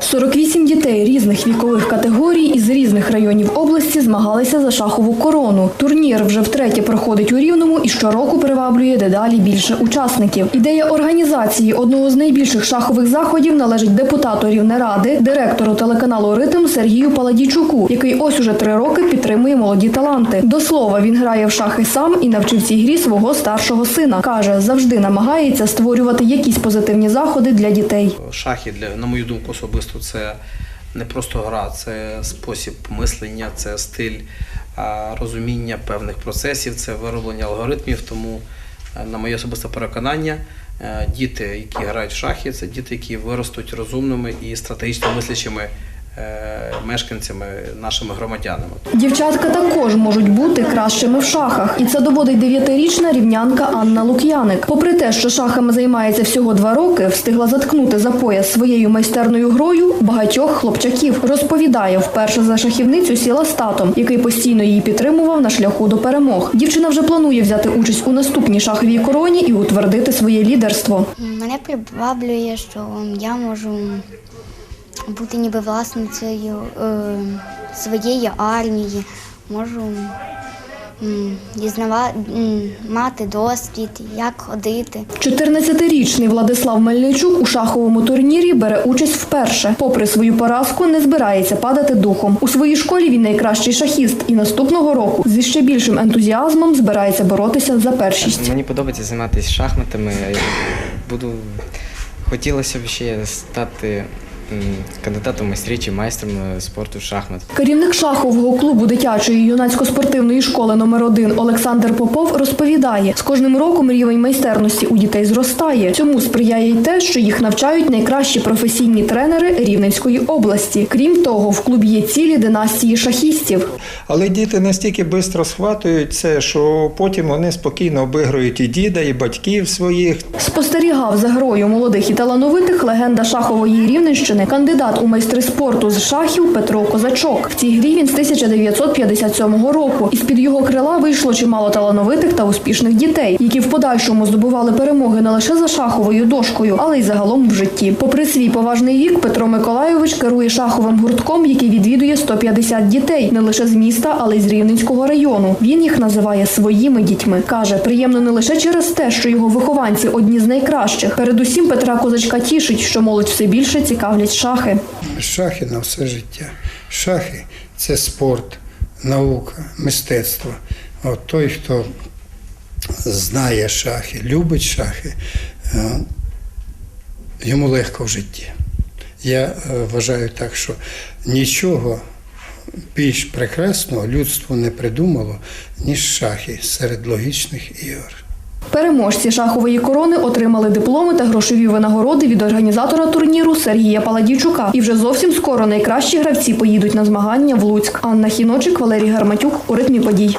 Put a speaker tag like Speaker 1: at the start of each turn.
Speaker 1: 48 дітей різних вікових категорій із різних районів області змагалися за шахову корону. Турнір вже втретє проходить у Рівному і щороку приваблює дедалі більше учасників. Ідея організації одного з найбільших шахових заходів належить депутату Рівнеради, директору телеканалу Ритм Сергію Паладійчуку, який ось уже три роки підтримує молоді таланти. До слова, він грає в шахи сам і навчив цій грі свого старшого сина. каже, завжди намагається створювати якісь позитивні заходи для дітей.
Speaker 2: Шахи, для, на мою думку, особисто це не просто гра, це спосіб мислення, це стиль розуміння певних процесів, це вироблення алгоритмів. Тому, е, на моє особисте переконання, е, діти, які грають в шахи, це діти, які виростуть розумними і стратегічно мислячими мешканцями, нашими громадянами.
Speaker 1: Дівчатка також можуть бути кращими в шахах, і це доводить дев'ятирічна рівнянка Анна Лук'яник. Попри те, що шахами займається всього два роки, встигла заткнути за пояс своєю майстерною грою багатьох хлопчаків. Розповідає, вперше за шахівницю сіла з татом, який постійно її підтримував на шляху до перемог. Дівчина вже планує взяти участь у наступній шаховій короні і утвердити своє лідерство.
Speaker 3: Мене приваблює, що я можу бути ніби власницею е, своєї армії, можу м, дізнава, мати досвід, як ходити.
Speaker 1: 14-річний Владислав Мельничук у шаховому турнірі бере участь вперше. Попри свою поразку, не збирається падати духом. У своїй школі він найкращий шахіст і наступного року зі ще більшим ентузіазмом збирається боротися за першість.
Speaker 4: Мені подобається займатися шахматами. Буду хотілося б ще стати кандидатом в майстром спорту шахмат.
Speaker 1: Керівник шахового клубу дитячої юнацько-спортивної школи номер 1 Олександр Попов розповідає, з кожним роком рівень майстерності у дітей зростає. Цьому сприяє й те, що їх навчають найкращі професійні тренери Рівненської області. Крім того, в клубі є цілі династії шахістів.
Speaker 5: Але діти настільки швидко схватують це, що потім вони спокійно обігрують і діда, і батьків своїх.
Speaker 1: Спостерігав за грою молодих і талановитих легенда шахової рівненщини, кандидат у майстри спорту з шахів Петро Козачок. В цій грі він з 1957 року. Із під його крила вийшло чимало талановитих та успішних дітей, які в подальшому здобували перемоги не лише за шаховою дошкою, але й загалом в житті. Попри свій поважний вік, Петро Миколайович керує шаховим гуртком, який відвідує 150 дітей не лише з міста, але й з Рівненського району. Він їх називає своїми дітьми. каже, приємно не лише через те, що його вихованці одні з найкращих. Передусім, Петра Козачка тішить, що молодь все більше цікавлять шахи.
Speaker 6: Шахи на все життя. Шахи це спорт, наука, мистецтво. От той, хто знає шахи, любить шахи, е, йому легко в житті. Я е, вважаю так, що нічого більш прекрасного людство не придумало, ніж шахи серед логічних ігор.
Speaker 1: Переможці шахової корони отримали дипломи та грошові винагороди від організатора турніру Сергія Паладійчука. І вже зовсім скоро найкращі гравці поїдуть на змагання в Луцьк. Анна Хіночик, Валерій Гарматюк у ритмі подій.